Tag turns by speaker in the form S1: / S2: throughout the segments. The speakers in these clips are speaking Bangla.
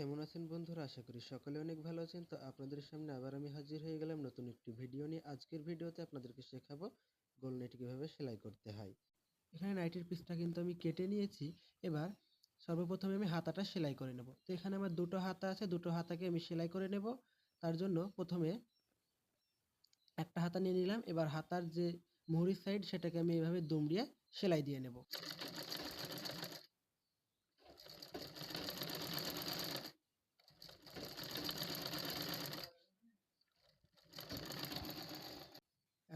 S1: কেমন আছেন বন্ধুরা? আশা করি সকলে অনেক ভালো আছেন। তো আপনাদের সামনে আবার আমি হাজির হয়ে গেলাম নতুন একটি ভিডিও নিয়ে। আজকের ভিডিওতে আপনাদেরকে শেখাবো গোল নেট কীভাবে সেলাই করতে হয়। এখানে নাইটির পিসটা কিন্তু আমি কেটে নিয়েছি। এবার সর্বপ্রথমে আমি হাতাটা সেলাই করে নেব। তো এখানে আমার দুটো হাতা আছে, দুটো হাতাকে আমি সেলাই করে নেব। তার জন্য প্রথমে একটা হাতা নিয়ে নিলাম। এবার হাতার যে মুহুরির সাইড সেটাকে আমি এভাবে দুমড়িয়ে সেলাই দিয়ে নেব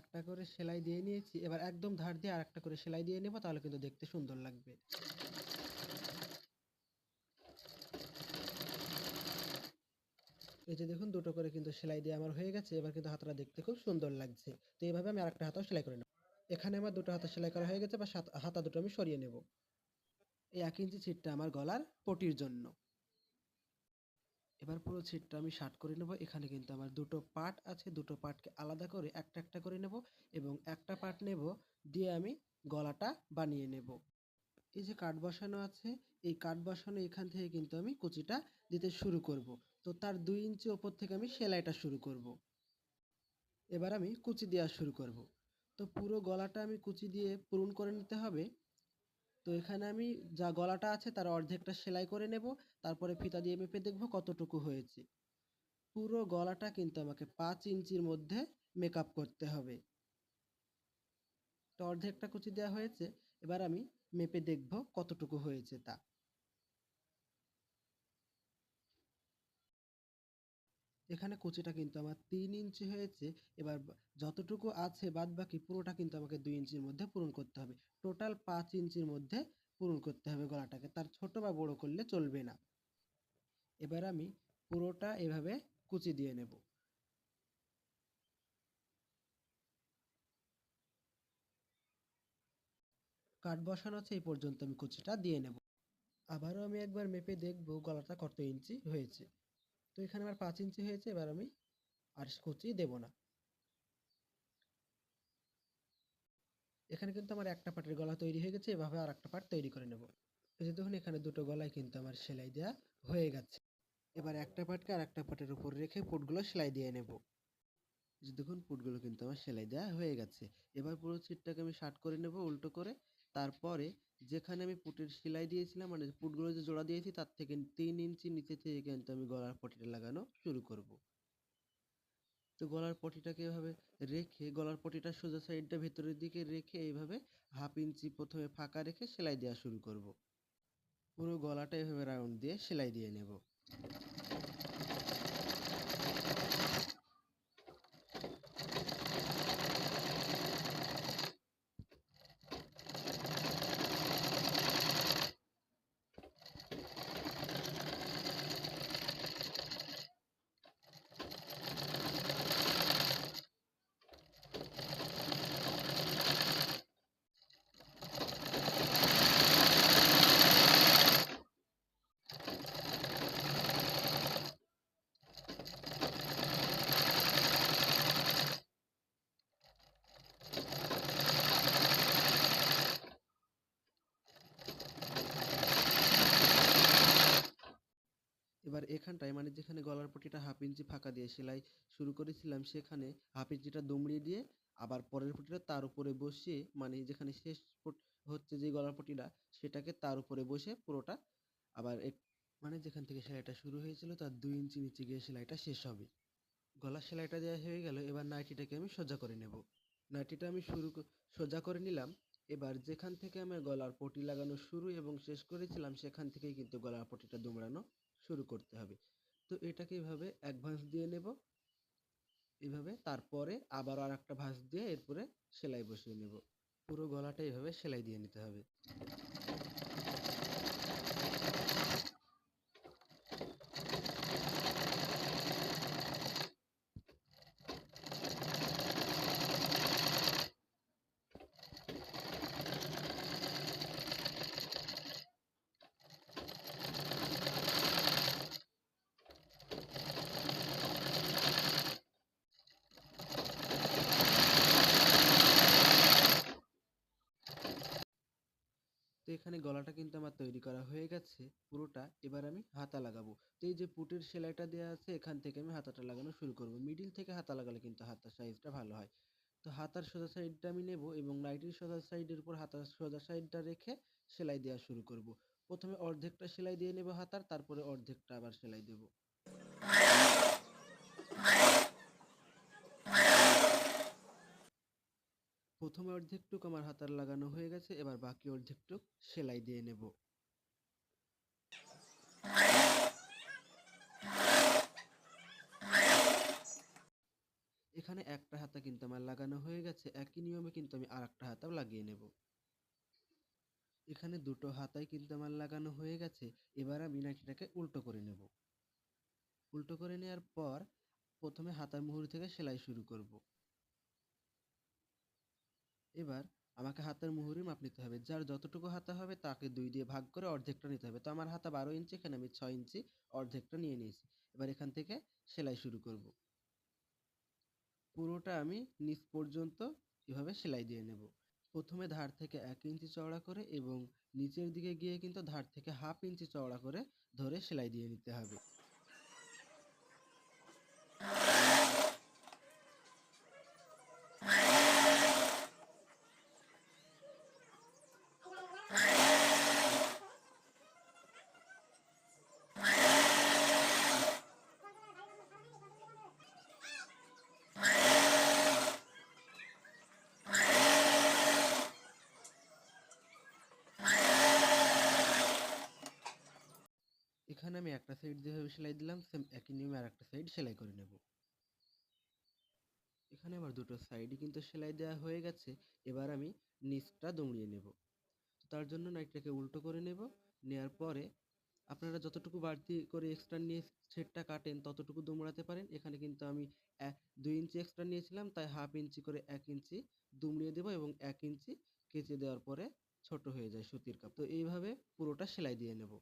S1: একটা করে সেলাই দিয়ে নিয়েছি। এবার একদম ধার দিয়ে আরেকটা করে সেলাই দিয়ে নেব, তাহলে কিন্তু দেখতে সুন্দর লাগবে। এই যে দেখুন, দুটো করে কিন্তু সেলাই দিয়ে আমার হয়ে গেছে। এবার কিন্তু হাতটা দেখতে খুব সুন্দর লাগছে। তো এইভাবে আমি আরেকটা হাতাও সেলাই করে নেব। এখানে আমার দুটো হাতা সেলাই করা হয়ে গেছে বা হাতা দুটো আমি সরিয়ে নেব। এই এক ইঞ্চি ছিটটা আমার গলার পটির জন্য। এবার পুরো ছিটটা আমি শার্ট করে নেব। এখানে কিন্তু আমার দুটো পার্ট আছে। দুটো পার্টকে আলাদা করে একটা একটা করে নেব এবং একটা পার্ট নেব দিয়ে আমি গলাটা বানিয়ে নেব। এই যে কাঠ বসানো আছে, এই কাঠ বসানো এখান থেকে কিন্তু আমি কুচিটা দিতে শুরু করব। তো তার দুই ইঞ্চি ওপর থেকে আমি সেলাইটা শুরু করব। এবার আমি কুচি দেওয়া শুরু করব। তো পুরো গলাটা আমি কুচি দিয়ে পূরণ করে নিতে হবে। তো এখানে আমি যা গলাটা আছে তার অর্ধেকটা সেলাই করে নেব, তারপরে ফিতা দিয়ে মেপে দেখব কতটুকু হয়েছে। পুরো গলাটা কিন্তু আমাকে পাঁচ ইঞ্চির মধ্যে মেকআপ করতে হবে। তো অর্ধেকটা কুচি দেওয়া হয়েছে, এবার আমি মেপে দেখব কতটুকু হয়েছে তা। এখানে কুচিটা কিন্তু আমার তিন ইঞ্চি হয়েছে। এবার যতটুকু আছে বাদ বাকি পুরোটা কিন্তু আমাকে দুই ইঞ্চির মধ্যে পূরণ করতে হবে। টোটাল পাঁচ ইঞ্চির মধ্যে পূরণ করতে হবে গলাটাকে। তার ছোট বা বড় করলে চলবে না। এবার আমি পুরোটা এভাবে কুচি দিয়ে নেব। কাঠ বসানো আছে, এই পর্যন্ত আমি কুচিটা দিয়ে নেব। আবারও আমি একবার মেপে দেখব গলাটা কত ইঞ্চি হয়েছে। তো এখানে আমার পাঁচ ইঞ্চি হয়েছে, এবার আমি আর কুচি দেব না। এখানে কিন্তু আমার একটা পাটের গলা তৈরি হয়ে গেছে, এভাবে আর একটা পাট তৈরি করে নেব। যে দেখুন, এখানে দুটো গলায় কিন্তু আমার সেলাই দেওয়া হয়ে গেছে। এবার একটা পাটকে আর একটা পাটের উপর রেখে পুটগুলো সেলাই দিয়ে নেব। দেখুন, পুটগুলো কিন্তু আমার সেলাই দেওয়া হয়ে গেছে। এবার পুরো ছিটটাকে আমি শার্ট করে নেব, উল্টো করে। তারপরে যেখানে আমি পুটের সেলাই দিয়েছিলাম মানে পুটগুলো যে জোড়া দিয়েছি, তার থেকে তিন ইঞ্চি নিচে থেকে কিন্তু আমি গলার পটিটা লাগানো শুরু করব। তো গলার পটিটাকে এভাবে রেখে, গলার পটিটা সোজা সাইডটা ভেতরের দিকে রেখে এইভাবে হাফ ইঞ্চি প্রথমে ফাঁকা রেখে সেলাই দেওয়া শুরু করব। পুরো গলাটা এভাবে রাউন্ড দিয়ে সেলাই দিয়ে নেব। এবার এখানটায় মানে যেখানে গলার পটিটা হাফ ইঞ্চি ফাঁকা দিয়ে সেলাই শুরু করেছিলাম, সেখানে হাফ ইঞ্চিটা দুমড়িয়ে দিয়ে আবার পরের পটিটা তার উপরে বসিয়ে মানে যেখানে শেষ হচ্ছে যে গলার পটিটা, সেটাকে তার উপরে বসে পুরোটা আবার মানে যেখান থেকে সেলাইটা শুরু হয়েছিল তার দুই ইঞ্চি নিচে গিয়ে সেলাইটা শেষ হবে। গলার সেলাইটা দেওয়া হয়ে গেল, এবার নাইটিটাকে আমি সোজা করে নেব। নাইটিটা আমি শুরু সোজা করে নিলাম, এবার যেখান থেকে আমার গলার পটি লাগানো শুরু এবং শেষ করেছিলাম, সেখান থেকেই কিন্তু গলার পটিটা দুমড়ানো শুরু করতে হবে। তো এটাকে এভাবে এক ভাঁজ দিয়ে নেব। এভাবে তারপরে আবার আর একটা ভাঁজ দিয়ে এরপরে সেলাই বসিয়ে নেব। পুরো গলাটা এভাবে সেলাই দিয়ে নিতে হবে। এখানে গলাটা কিন্তু আমার তৈরি করা হয়ে গেছে, পুরোটা। এবার আমি হাতা লাগাবো। তো এই যে পুটের সেলাইটা দেওয়া আছে, এখান থেকে আমি হাতাটা লাগানো শুরু করব। মিডিল থেকে হাতা লাগালে কিন্তু হাতার সাইজটা ভালো হয়। তো হাতার সোজা সাইডটা আমি নেব এবং নাইটির সোজা সাইডের উপর হাতার সোজা সাইডটা রেখে সেলাই দেওয়া শুরু করব। প্রথমে অর্ধেকটা সেলাই দিয়ে নেব হাতার, তারপরে অর্ধেকটা আবার সেলাই দেব। প্রথমে অর্ধেকটুক আমার হাতার লাগানো হয়ে গেছে, এবার বাকি অর্ধেকটুক সেলাই দিয়ে নেব। এখানে একটা হাতা কিন্তু আমার লাগানো হয়ে গেছে, একই নিয়মে কিন্তু আমি আর একটা হাতাও লাগিয়ে নেব। এখানে দুটো হাতাই কিন্তু আমার লাগানো হয়ে গেছে, এবার আমি নাইটিটাকে উল্টো করে নেব। উল্টো করে নেওয়ার পর প্রথমে হাতার মুহুর থেকে সেলাই শুরু করব। এবার আমাকে হাতের মুহুরি মাপ নিতে হবে। যার যতটুকু হাতা হবে তাকে দুই দিয়ে ভাগ করে অর্ধেকটা নিতে হবে। তো আমার হাতা বারো ইঞ্চি, এখানে আমি ছয় ইঞ্চি অর্ধেকটা নিয়ে নিয়েছি। এবার এখান থেকে সেলাই শুরু করব। পুরোটা আমি নিচ পর্যন্ত এভাবে সেলাই দিয়ে নেব। প্রথমে ধার থেকে এক ইঞ্চি চওড়া করে এবং নিচের দিকে গিয়ে কিন্তু ধার থেকে হাফ ইঞ্চি চওড়া করে ধরে সেলাই দিয়ে নিতে হবে। এখানে আমি একটা সাইড যেভাবে সেলাই দিলাম সেম একই নিয়মে আর একটা সাইড সেলাই করে নেব। এখানে আমার দুটো সাইডই কিন্তু সেলাই দেওয়া হয়ে গেছে, এবার আমি নিচটা দুমড়িয়ে নেব। তার জন্য নাইটটাকে উল্টো করে নেব, নেয়ার পরে আপনারা যতটুকু বাড়তি করে এক্সট্রা নিয়ে সেটটা কাটেন, ততটুকু দুমড়াতে পারেন। এখানে কিন্তু আমি দুই ইঞ্চি এক্সট্রা নিয়েছিলাম, তাই হাফ ইঞ্চি করে এক ইঞ্চি দুমড়িয়ে দেবো এবং এক ইঞ্চি কেচে দেওয়ার পরে ছোট হয়ে যায় সুতির কাপ। তো এইভাবে পুরোটা সেলাই দিয়ে নেব।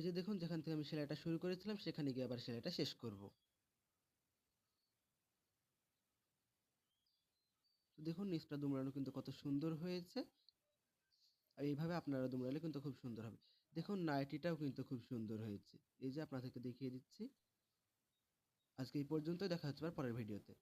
S1: এই যে দেখুন, যেখান থেকে আমি সেলাইটা শুরু করেছিলাম, সেখানে গিয়ে আবার সেলাইটা শেষ করব। দেখুন, নিচটা দুমড়ানো কিন্তু কত সুন্দর হয়েছে। আর এইভাবে আপনারা দুমড়ালে কিন্তু খুব সুন্দর হবে। দেখুন, নাইটিটাও কিন্তু খুব সুন্দর হয়েছে। এই যে আপনাদেরকে দেখিয়ে দিচ্ছি। আজকে এই পর্যন্তই, দেখা হচ্ছে পরের ভিডিওতে।